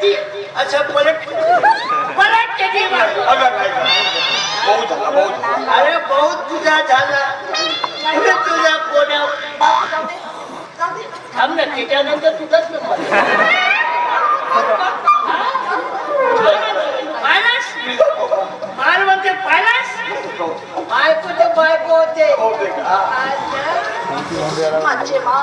ती असं पलट पलट त्याची मारू अगं काय बहुत झाला बहुत झाला. अरे बहुत तुझा झाला. अरे तुझा कोण्या थांब ना त्याच्यानंतर तुझाच नंबर पाहिलास? माल म्हणते पाहिलास बायको ते बायको होते? माझे मा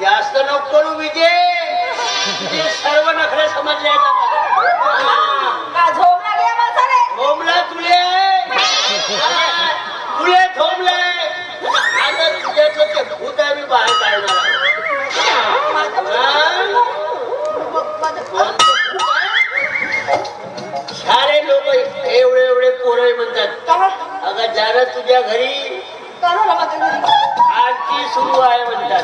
जास्त नको विजय. सर्व नखरे समजले थोंबला तुले. तुले थोंबले आता तुझ्याचं ते भूत आहे मी बाहेर काढणार? सारे लोक एवढे एवढे पोरं म्हणतात अगं जरा तुझ्या घरी. आरती सुरू आहे म्हणतात.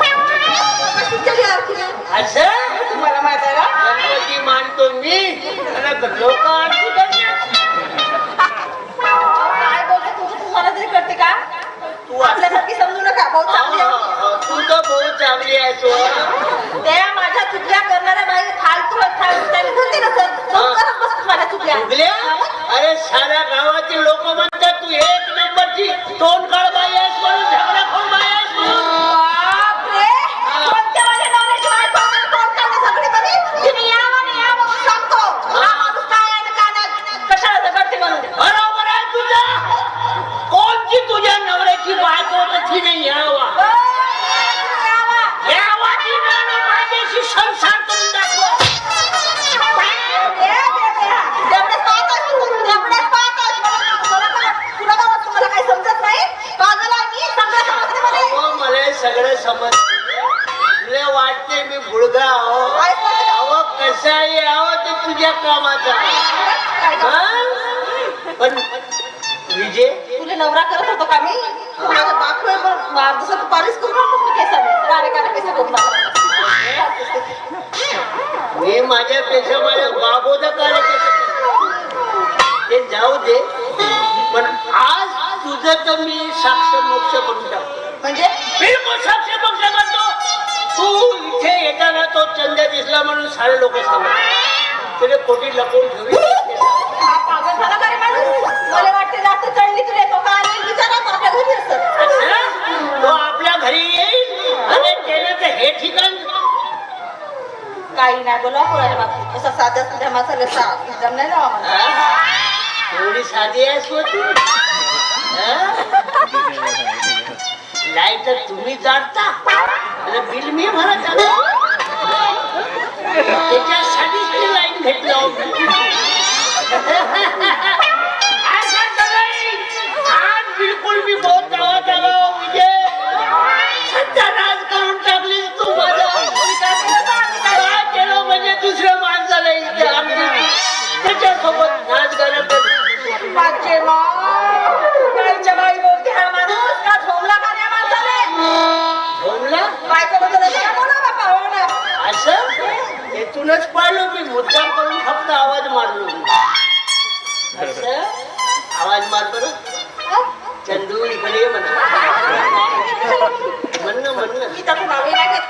असं? तुम्हाला माहीत आहे का? गणपती मानतो मी. आणि लोक आरती करतात. काय बोलते तुझं तुम्हाला तरी कळते का? तू आपल्यासारखी समजू नका बहुत चांगली आहे. तू तर बहुत चांगली आहे तू चुकल्या करणाऱ्या बाई फालतू फालतू त्यांनी होती ना सर हा. करत बसत माझ्या अरे साऱ्या गावातील लोक म्हणतात तू एक नंबरची तोंड सगळं समज तुला वाटते मी आहो काय समजतं? अहो कसाही आहो ते तुझ्या कामाचा? हा? पण विजय तुला नवरा करत होतो का मी माझा बाप होय पण मा- जसं तू पारिस करून राहतो मी केसाने कारे कारे केस करून टाकतो. मी माझ्यापेक्षा माझ्या बाबोचा कार्यक्रम ते जाऊ दे पण आज तुझं तर मी साक्ष मोक्ष करून टाकतो म्हणजे? बिलकुल साक्ष मोक्ष करतो तू इथे येताना तो चंद्या दिसला म्हणून सारे लोक सांगतात. त्याने कोटी लपवून ठेवली. हा? मला वाटते जास्त चढली तुला का आपल्या घरी असत असं? तो आपल्या घरी येईल? आणि त्याने तर हे ठिकाण. काही नाही बोला कोणाच्या बाबतीत. असं साध्या साध्या ना मला. हा? एवढी साधी आहेस हो? नाही तर तुम्ही जाणता. आणि बिल मी भरत त्याच्यासाठीच मी लाईन घेतलं असं तर आज बिलकुल मी बहुत गावात आलो सध्या सत्यानाश करून टाकलीस तू माझा. केलं म्हणजे दुसऱ्या माणसाला इथे त्याच्यासोबत नाच गाणं माझे बाई बोला हो ना. असं? येथूनच पाहिलो मी मुद्दाम करून फक्त आवाज मारलो असं? आवाज मार बरं. चंदू इकडे ये म्हणा. म्हणणं म्हणणं. मी त्याचं नावही नाही घेत.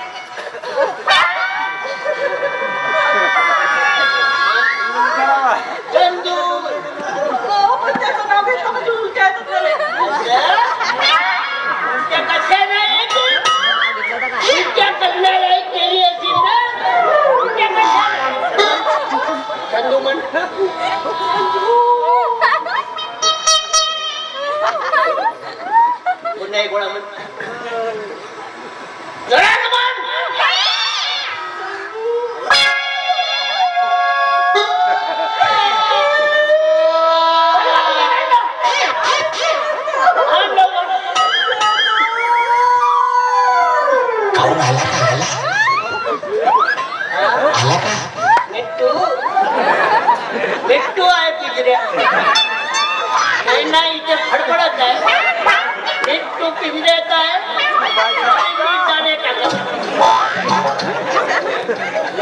आला का आला आला का मिट्टू मिट्टू त्यांना इथे फडफडत आहे. एक तो पिंजऱ्यात आहे. आणि दाणे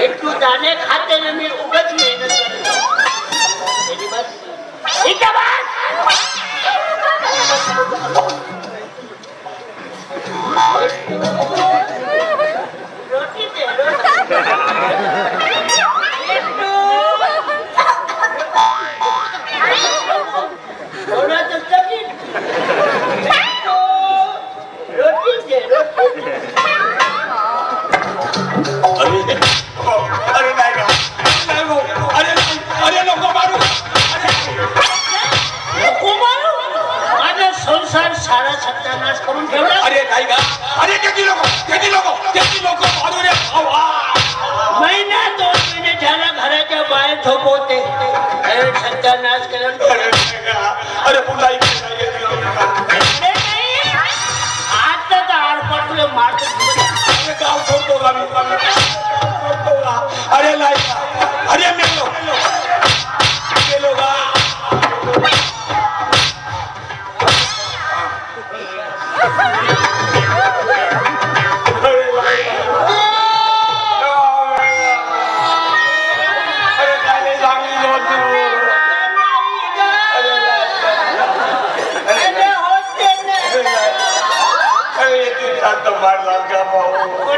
एक दाणे खाते ना मी उगच मेहनत करतो बस. बस. Yeah.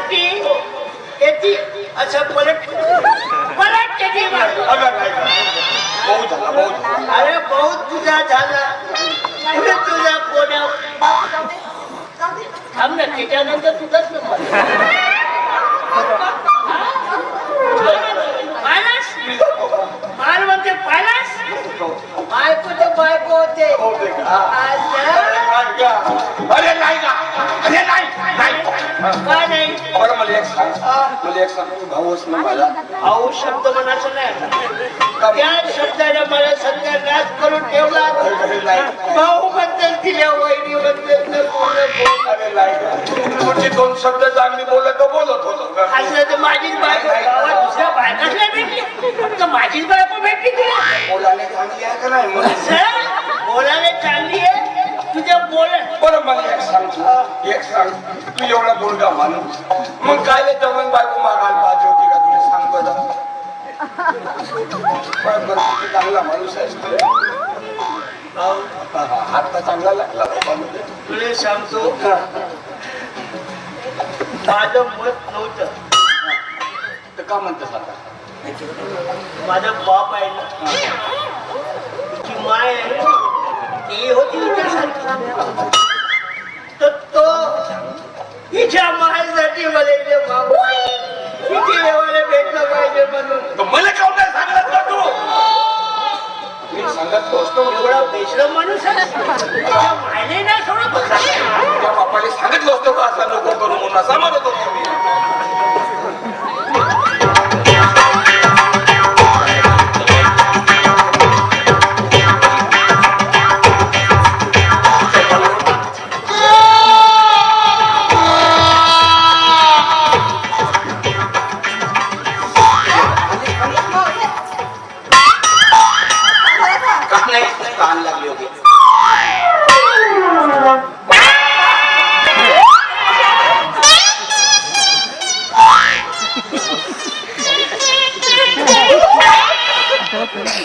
कोटी येती असं पलट. पलट झाला भाऊ झाला. अरे बहुत तुझा झाला. पुढे तुझा कोण्या? थांब ना त्याच्यानंतर तुझाच नंबर मला एक सांग तू भाऊच ना माझा. भाऊ शब्द म्हणायचं नाही. त्या शब्दाने मला सत्यानाश करून ठेवला. भाऊ बद्दल दिल्या वहिनी बद्दल? तुझी दोन शब्द चांगली बोलत तर बोलत होतो असलं तर माझीच बायको दुसऱ्या बायकाच नाही भेटली माझीच बायको भेटली तुला. बोलायला चांगली आहे का नाही? बोलायला चांगली आहे. तुझ्या बोल बरं मला एक सांग तू एक सांग. तू एवढा मुलगा माणूस. मग काय जमीन बायको मागायला पाहिजे होती का तुला सांग बरं बरं तू चांगला माणूस हात तर चांगला लागला. तुला सांगतो माझं मत नव्हतं. तर का आता? माझा बाप आहे ना ती माय आहे. ती होती तर तो हिच्या मायासाठी मला इथे किती देवाला भेटलं पाहिजे म्हणून. मला सांगत एवढा बेश्रम माणूस मायने नाही थोडं होता. त्या बापाने सांगितलं असतं का? असा नको करू म्हणून म्हणत होतो मी. up.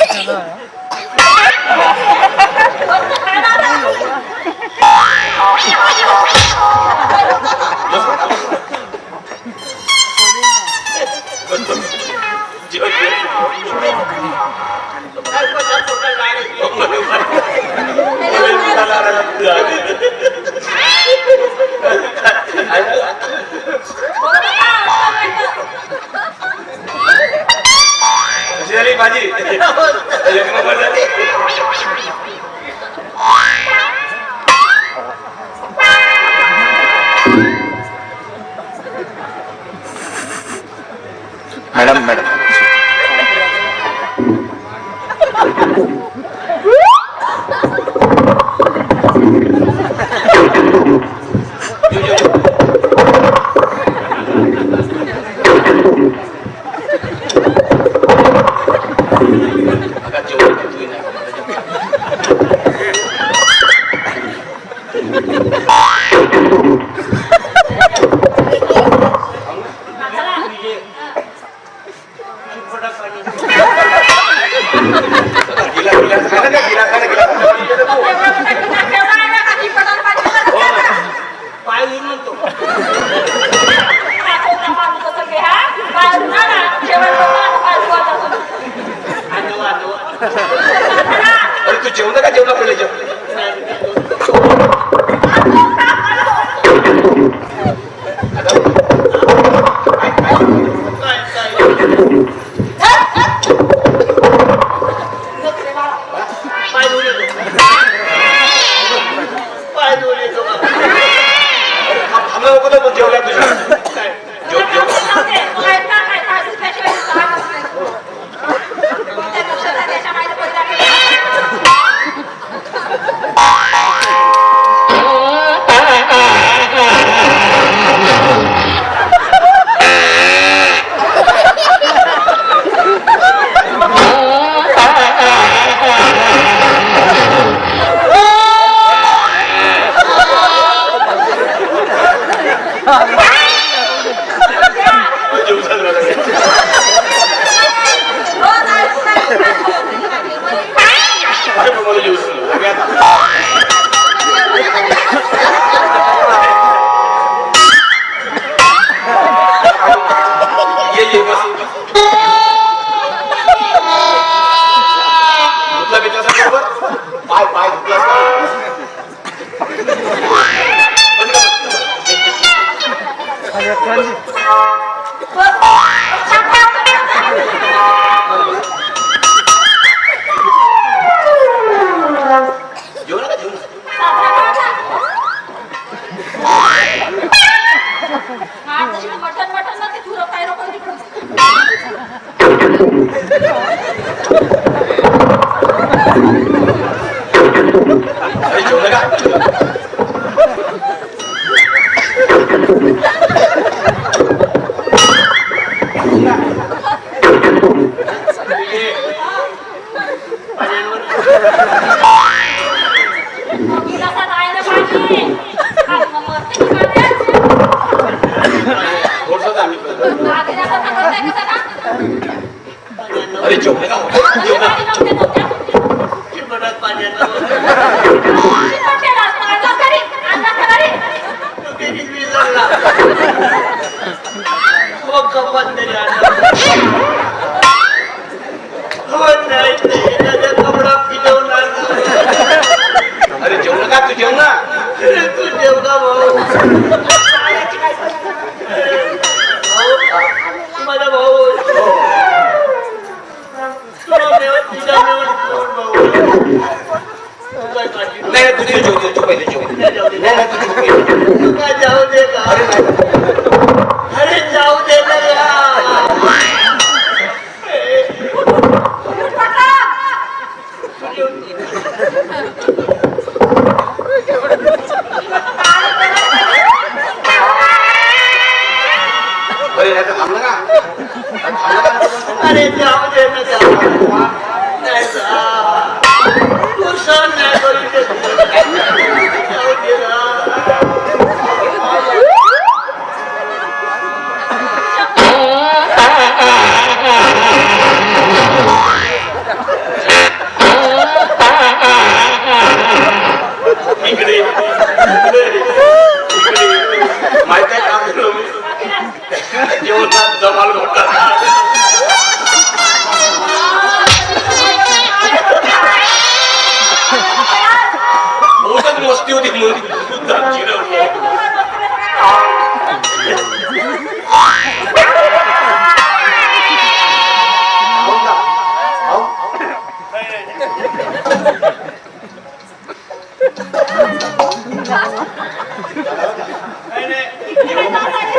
एक नंबर जेवण का जेवला पहिले जेवण अरे जेवू नका जेवू नका पाणी नव्हते नव्हते. चिमणात पाण्यात शिकवण केलं असतं. अंदाज करी, अंदाज करा रे. डोक्याची वीज लागला. मग कपात तरी आणला. हो नाही ते एखादा कपडा फिरवणार अरे जेवू नका तू जेवू ना तू जेव का भाऊ का? अरे जाऊ दे नाही,